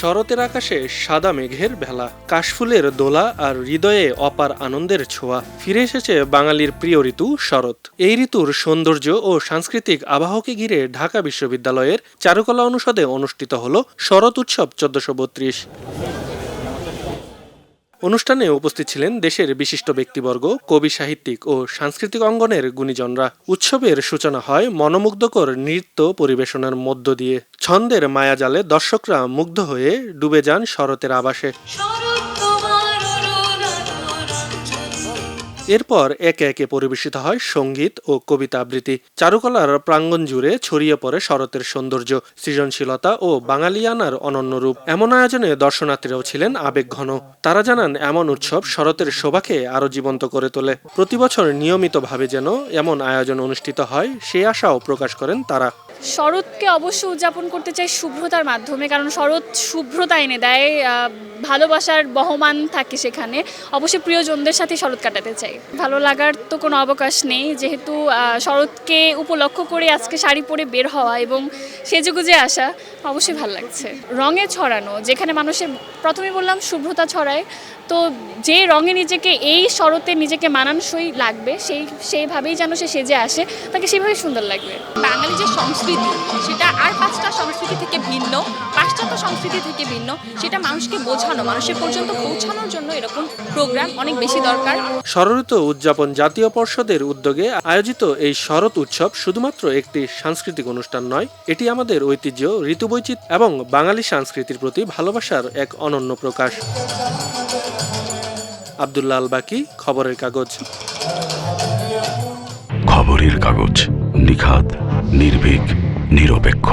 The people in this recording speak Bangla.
শরতের আকাশে সাদা মেঘের ভেলা কাশফুলের দোলা আর হৃদয়ে অপার আনন্দের ছোঁয়া। ফিরে এসেছে বাঙালির প্রিয় ঋতু, শরৎ। এই ঋতুর সৌন্দর্য ও সাংস্কৃতিক আবাহকে ঘিরে ঢাকা বিশ্ববিদ্যালয়ের চারুকলা অনুষদে অনুষ্ঠিত হল শরৎ উৎসব চোদ্দশো বত্রিশ। অনুষ্ঠানে উপস্থিত ছিলেন দেশের বিশিষ্ট ব্যক্তিবর্গ, কবি সাহিত্যিক ও সাংস্কৃতিক অঙ্গনের গুণীজনরা। উৎসবের সূচনা হয় মনোমুগ্ধকর নৃত্য পরিবেশনার মধ্য দিয়ে। ছন্দের মায়াজালে দর্শকরা মুগ্ধ হয়ে ডুবে যান শরতের আবাসে। এরপর একে একে পরিবেশিত হয় সংগীত ও কবিতা আবৃত্তি। চারুকলার প্রাঙ্গণ জুড়ে ছড়িয়ে পড়ে শরতের সৌন্দর্য, সৃজনশীলতা ও বাঙালিয়ানার অনন্য রূপ। এমন আয়োজনে দর্শনার্থীরাও ছিলেন আবেগঘন তারা জানান, এমন উৎসব শরতের শোভাকে আরও জীবন্ত করে তোলে। প্রতি বছর নিয়মিতভাবে যেন এমন আয়োজন অনুষ্ঠিত হয়, সে আশাও প্রকাশ করেন তারা। শরৎকে অবশ্য উদযাপন করতে চাই শুভ্রতার মাধ্যমে, কারণ শরৎ শুভ্রতা এনে দেয় ভালোবাসার বহমান থাকে সেখানে। অবশ্যই প্রিয়জনদের সাথে শরৎ কাটাতে চাই। ভালো লাগার তো কোনো অবকাশ নেই। যেহেতু শরৎকে উপলক্ষ করে আজকে শাড়ি পরে বের হওয়া এবং সেজেগুজে আসা অবশ্যই ভালো লাগছে। রঙে ছড়ানো, যেখানে মানুষের, প্রথমে বললাম শুভ্রতা ছড়ায়, তো যে রঙে নিজেকে, এই শরতে নিজেকে মানানসই লাগবে, সেই, সেইভাবেই যেন সে সেজে আসে, তাকে সেভাবেই সুন্দর লাগবে। বাঙালি যে সংস্কৃতি, সেটা আর পাশ্চাত্য সংস্কৃতি থেকে ভিন্ন সেটা মানুষকে বোঝানো মানুষের পর্যন্ত পৌঁছানোর জন্য এরকম প্রোগ্রাম অনেক বেশি দরকার। শরঋতু উদযাপন জাতীয় পর্ষদের উদ্যোগে আয়োজিত এই শরৎ উৎসব শুধুমাত্র একটি সাংস্কৃতিক অনুষ্ঠান নয় এটি আমাদের ঐতিহ্য ঋতুবৈচিত্র্য এবং বাঙালি সংস্কৃতির প্রতি ভালোবাসার এক অনন্য প্রকাশ। আবদুল্লাহ আল বাকি খবরের কাগজ। খবরের কাগজ নিখাত নির্ভীক নিরপেক্ষ।